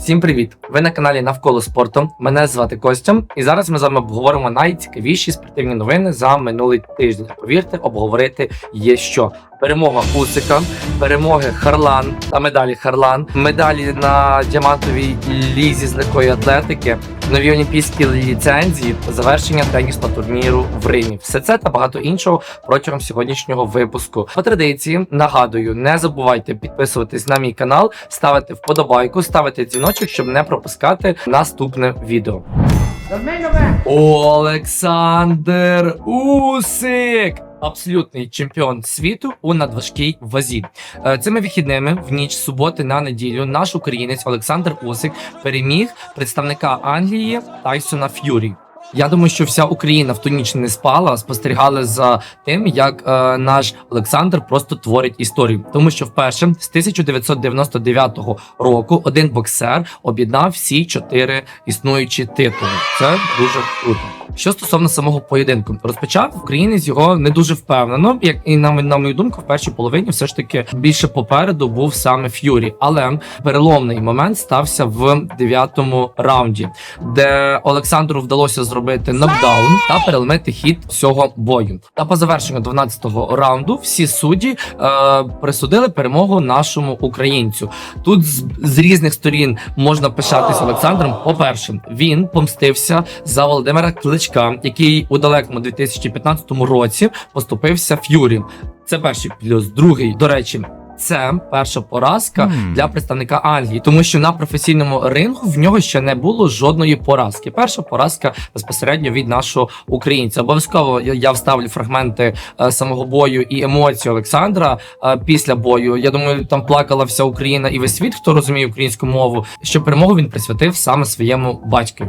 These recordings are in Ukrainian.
Всім привіт! Ви на каналі Навколо спорту. Мене звати Костя, і зараз ми з вами обговоримо найцікавіші спортивні новини за минулий тиждень. Повірте, обговорити є що. Перемога Усика, перемоги Харлан та медалі Харлан, медалі на діамантовій лізі з легкої атлетики, нові олімпійські ліцензії завершення тенісного турніру в Римі. Все це та багато іншого протягом сьогоднішнього випуску. По традиції нагадую, не забувайте підписуватись на мій канал, ставити вподобайку, ставити дзвіночок, щоб не пропускати наступне відео. Олександр Усик! Абсолютний чемпіон світу у надважкій вазі. Е, Цими вихідними в ніч суботи на неділю наш українець Олександр Усик переміг представника Англії Тайсона Ф'юрі. Я думаю, що вся Україна в ту ніч не спала, спостерігали за тим, як е, наш Олександр просто творить історію, тому що вперше з 1999 року один боксер об'єднав всі чотири існуючі титули. Це дуже круто. Що стосовно самого поєдинку, розпочав українець його не дуже впевнено, як і на, на мою думку, в першій половині все ж таки більше попереду був саме Ф'юрі. Але переломний момент стався в дев'ятому раунді, де Олександру вдалося зробити нокдаун та переломити хід всього бою. Та по завершенню 12-го раунду всі судді е, присудили перемогу нашому українцю. Тут з, з різних сторін можна пишатися Олександром. По-перше, він помстився за Володимира Кличка, який у далекому 2015 році поступився Ф'юрі. Це перший плюс. Другий, до речі. Це перша поразка Мгм. для представника Англії, тому що на професійному рингу в нього ще не було жодної поразки. Перша поразка безпосередньо від нашого українця. Обов'язково я, я вставлю фрагменти е, самого бою і емоцій Олександра е, після бою. Я думаю, там плакала вся Україна і весь світ, хто розуміє українську мову. Що перемогу він присвятив саме своєму батькові.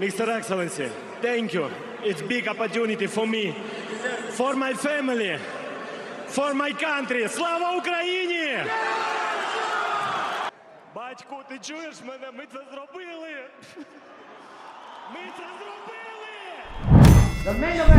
Mr. Excellency, thank you. It's big opportunity for me, for my family, for my country. Слава Україні! Батьку, ти чуєш мене? Ми це зробили! Ми це зробили!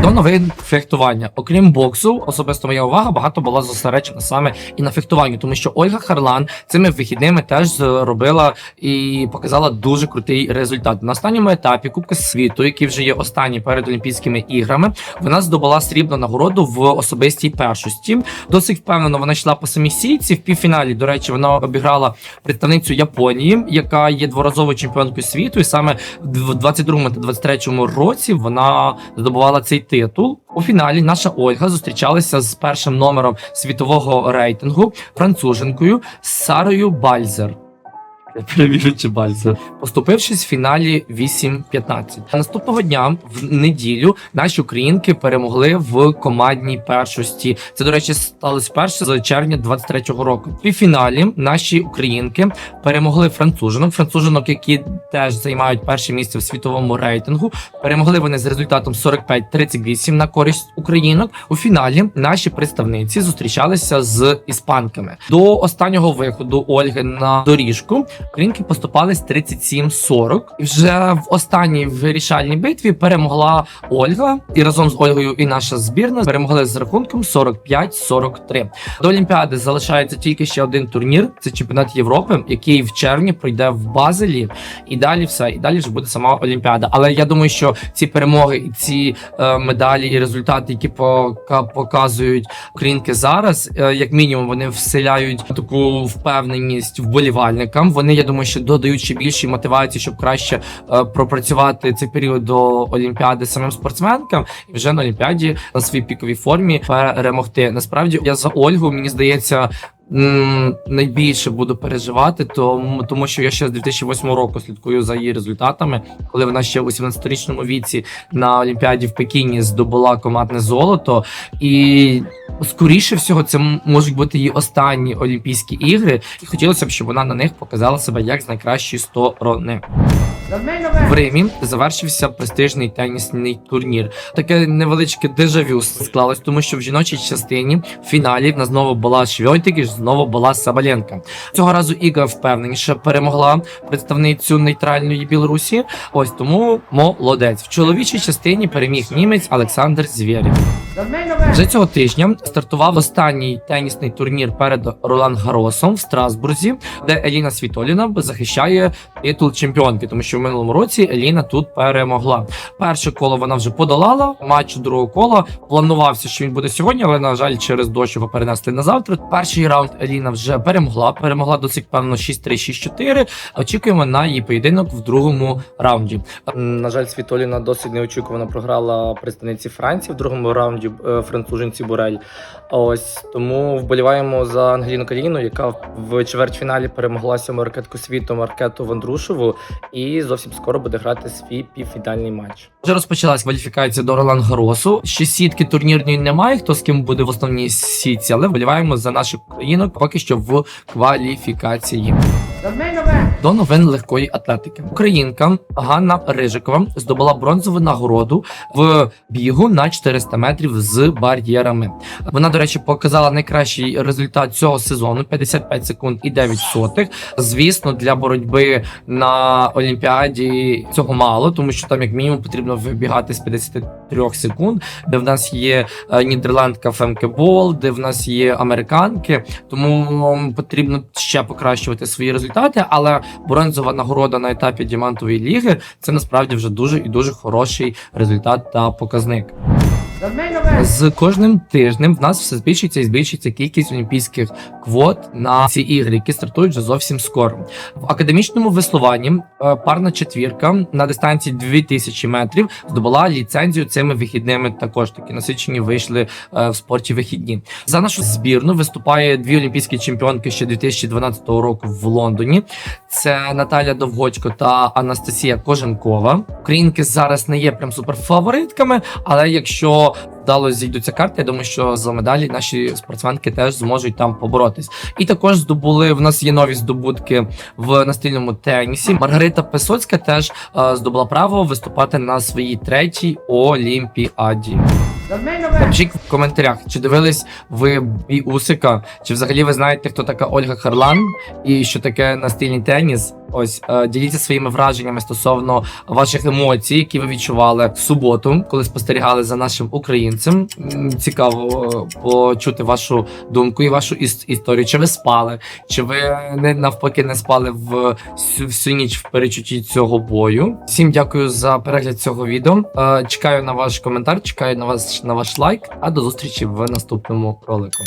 До новин фехтування. Окрім боксу, особисто моя увага багато була зосереджена саме і на фехтуванні, тому що Ольга Харлан цими вихідними теж зробила і показала дуже крутий результат. На останньому етапі Кубка світу, який вже є останній перед Олімпійськими іграми, вона здобула срібну нагороду в особистій першості. Досить впевнено вона йшла по самій сійці. В півфіналі, до речі, вона обіграла представницю Японії, яка є дворазовою чемпіонкою світу, і саме в 22 та 23 році вона здобувала цей титул. У фіналі наша Ольга зустрічалася з першим номером світового рейтингу француженкою Сарою Бальзер. Перевірю, чи. Поступившись в фіналі 8-15. Наступного дня, в неділю, наші українки перемогли в командній першості. Це, до речі, сталося перше з червня 23-го року. В півфіналі наші українки перемогли францужинок. Францужинок, які теж займають перше місце в світовому рейтингу. Перемогли вони з результатом 45-38 на користь українок. У фіналі наші представниці зустрічалися з іспанками. До останнього виходу Ольги на доріжку українки поступались 37-40. І вже в останній вирішальній битві перемогла Ольга, і разом з Ольгою і наша збірна перемогли з рахунком 45-43. До Олімпіади залишається тільки ще один турнір. Це чемпіонат Європи, який в червні пройде в Базелі. І далі все, і далі вже буде сама Олімпіада. Але я думаю, що ці перемоги і ці е, медалі і результати, які пока показують українки зараз, е, як мінімум, вони вселяють таку впевненість вболівальникам. Вони, я думаю, що додають ще більше мотивації, щоб краще е, пропрацювати цей період до Олімпіади самим спортсменкам і вже на Олімпіаді на своїй піковій формі перемогти. Насправді я за Ольгу мені здається. Найбільше буду переживати, тому, тому що я ще з 2008 року слідкую за її результатами, коли вона ще у 17-річному віці на Олімпіаді в Пекіні здобула командне золото. І скоріше всього, це можуть бути її останні Олімпійські ігри. І хотілося б, щоб вона на них показала себе як з найкращої сторони. В Римі завершився престижний тенісний турнір. Таке невеличке дежавю склалось, тому що в жіночій частині в фіналі в нас знову була Швьонтик знову була Сабаленка. Цього разу Іга впевненіше перемогла представницю нейтральної Білорусі. Ось тому молодець. В чоловічій частині переміг німець Олександр Звєрєв. Вже цього тижня стартував останній тенісний турнір перед Ролан Гаросом в Страсбурзі, де Еліна Світоліна захищає титул чемпіонки, тому що в минулому році Еліна тут перемогла. Перше коло вона вже подолала. Матч другого кола планувався, що він буде сьогодні, але на жаль, через дощ його перенесли на завтра. Перший раунд Еліна вже перемогла. Перемогла досить певно 6-3, 6-4. Очікуємо на її поєдинок в другому раунді. На жаль, Світоліна досить неочікувано програла представниці Франції в другому раунді е, француженці Бурель. Ось тому вболіваємо за Ангеліну Каліну, яка в чвертьфіналі перемогла сьому ракетку світу Маркету Вондрушеву, і зовсім скоро буде грати свій півфінальний матч. Вже розпочалась кваліфікація до Ролан Гаросу. Ще сітки турнірної немає. Хто з ким буде в основній сітці, але вболіваємо за наших українок поки що в кваліфікації. До новин легкої атлетики. Українка Ганна Рижикова здобула бронзову нагороду в бігу на 400 метрів з бар'єрами. Вона, до речі, показала найкращий результат цього сезону 55 секунд і 9 сотих. Звісно, для боротьби на Олімпіаді цього мало, тому що там як мінімум потрібно вибігати з 53 секунд, де в нас є е, нідерландка Фемке Бол, де в нас є американки. Тому потрібно ще покращувати свої результати. Але бронзова нагорода на етапі діамантової ліги це насправді вже дуже і дуже хороший результат та показник. З кожним тижнем в нас все збільшується і збільшується кількість олімпійських квот на ці ігри, які стартують вже зовсім скоро. В академічному веслуванні е, парна четвірка на дистанції 2000 метрів здобула ліцензію цими вихідними. Також такі насичені вийшли е, в спорті вихідні. За нашу збірну виступає дві олімпійські чемпіонки ще 2012 року в Лондоні. Це Наталя Довгочко та Анастасія Коженкова. Українки зараз не є прям суперфаворитками, але якщо вдало зійдуться карти, я думаю, що за медалі наші спортсменки теж зможуть там поборотись. І також здобули в нас є нові здобутки в настільному тенісі. Маргарита Песоцька теж е, здобула право виступати на своїй третій олімпіаді. Напишіть в коментарях, чи дивились ви бій Усика, чи взагалі ви знаєте, хто така Ольга Харлан і що таке настільний теніс. Ось е, діліться своїми враженнями стосовно ваших емоцій, які ви відчували в суботу, коли спостерігали за нашим українцем. Цікаво е, почути вашу думку і вашу іс- історію. Чи ви спали, чи ви не навпаки не спали в всю, всю ніч в перечутті цього бою? Всім дякую за перегляд цього відео. Е, Чекаю на ваш коментар, чекаю на вас на ваш лайк. А до зустрічі в наступному ролику.